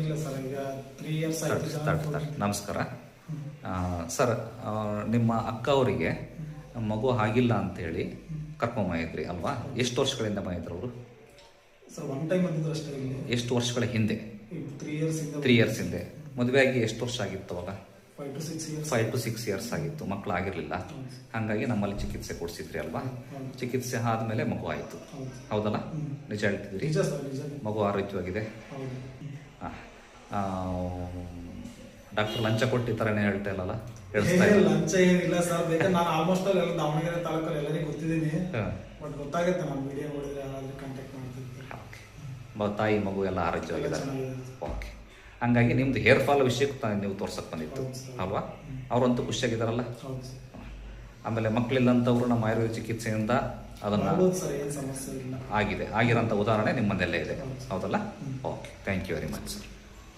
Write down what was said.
ಇಲ್ಲ ಸರ್ ಈಗ three years. ನಮಸ್ಕಾರ. ಸರ್ ನಿಮ್ಮ ಅಕ್ಕ ಅವರಿಗೆ ಮಗು ಆಗಿಲ್ಲ ಅಂತೇಳಿ ಕರ್ಕೊಂಬಂದಿದ್ರಿ ಅಲ್ವಾ? ಎಷ್ಟು ವರ್ಷಗಳಿಂದ ಬಂದಿದ್ರು ಅವರು? ಸರ್ ಒನ್ ಟೈಮ್ ಬಂದಿದ್ರು ಅಷ್ಟೇ ಎಷ್ಟು ವರ್ಷಗಳ ಹಿಂದೆ? ತ್ರೀ ಇಯರ್ಸ್ ಇಂದ ತ್ರೀ ಇಯರ್ಸ್ ಹಿಂದೆ. ಮದುವೆ ಆಗಿ ಎಷ್ಟು ವರ್ಷ ಆಗಿತ್ತು ಅವಾಗ? ಫೈವ್ ಟು ಸಿಕ್ಸ್ ಇಯರ್ಸ್ ಆಗಿತ್ತು. ಮಕ್ಕಳು ಆಗಿರಲಿಲ್ಲ. ಹಾಗಾಗಿ ನಮ್ಮಲ್ಲಿ ಚಿಕಿತ್ಸೆ ಕೊಡಿಸಿದ್ರಿ ಅಲ್ವಾ? ಚಿಕಿತ್ಸೆ ಆದಮೇಲೆ ಮಗು ಆಯಿತು. ಹೌದಲ್ಲ? ನಿಜ ಹೇಳ್ತಿದ್ರಿ ಮಗು ಆರೋಗ್ಯವಾಗಿದೆ? ಡಾಕ್ಟರ್ ಲಂಚ ಕೊಟ್ಟು ಈ ಥರನೇ ಹೇಳ್ತಾ ಇಲ್ಲಲ್ಲ? ಹೇಳಿಸ್ತಾ ಇಲ್ಲ ಲಂಚ ಏನಿಲ್ಲ ಸರ್. ಬೇಕಾದ್ರೆ ನಾನು ಆಲ್ಮೋಸ್ಟ್ ಅಲ್ಲಿ ಎಲ್ಲ ದಾವಣಗೆರೆ ತಾಲೂಕಲ್ಲಿ ಎಲ್ಲರಿಗೂ ಗೊತ್ತಿದ್ದೀನಿ. ಬಟ್ ಗೊತ್ತಾಗುತ್ತೆ ನಾನು ವಿಡಿಯೋ ನೋಡಿದ್ರೆ ಯಾರಾದ್ರೂ ಕಾಂಟ್ಯಾಕ್ಟ್ ಮಾಡ್ತಿರ್ತಾರೆ ಓಕೆ. ಮ- ತಾಯಿ ಮಗು ಎಲ್ಲ ಆರೋಗ್ಯವಾಗಿದ್ದಾರೆ. ಓಕೆ ಹಂಗಾಗಿ ನಿಮ್ದು ಹೇರ್ ಫಾಲ್ ವಿಷಯಕ್ಕೆ ನೀವು ತೋರ್ಸಕ್ ಬಂದಿತ್ತು. ಅಲ್ವಾ? ಅವರಂತೂ ಖುಷಿಯಾಗಿದ್ದಾರಲ್ಲ? ಆಮೇಲೆ ಮಕ್ಕಳಿಲ್ಲಂಥವ್ರು ನಮ್ಮ ಆಯುರ್ವೇದ ಚಿಕಿತ್ಸೆಯಿಂದ ಅದನ್ನ ಆಗಿದೆ. ಆಗಿರೋಂಥ ಉದಾಹರಣೆ ನಿಮ್ಮನೆಲ್ಲೇ ಇದೆ. ಹೌದು. ಹೌದಲ್ಲ? Okay thank you very much sir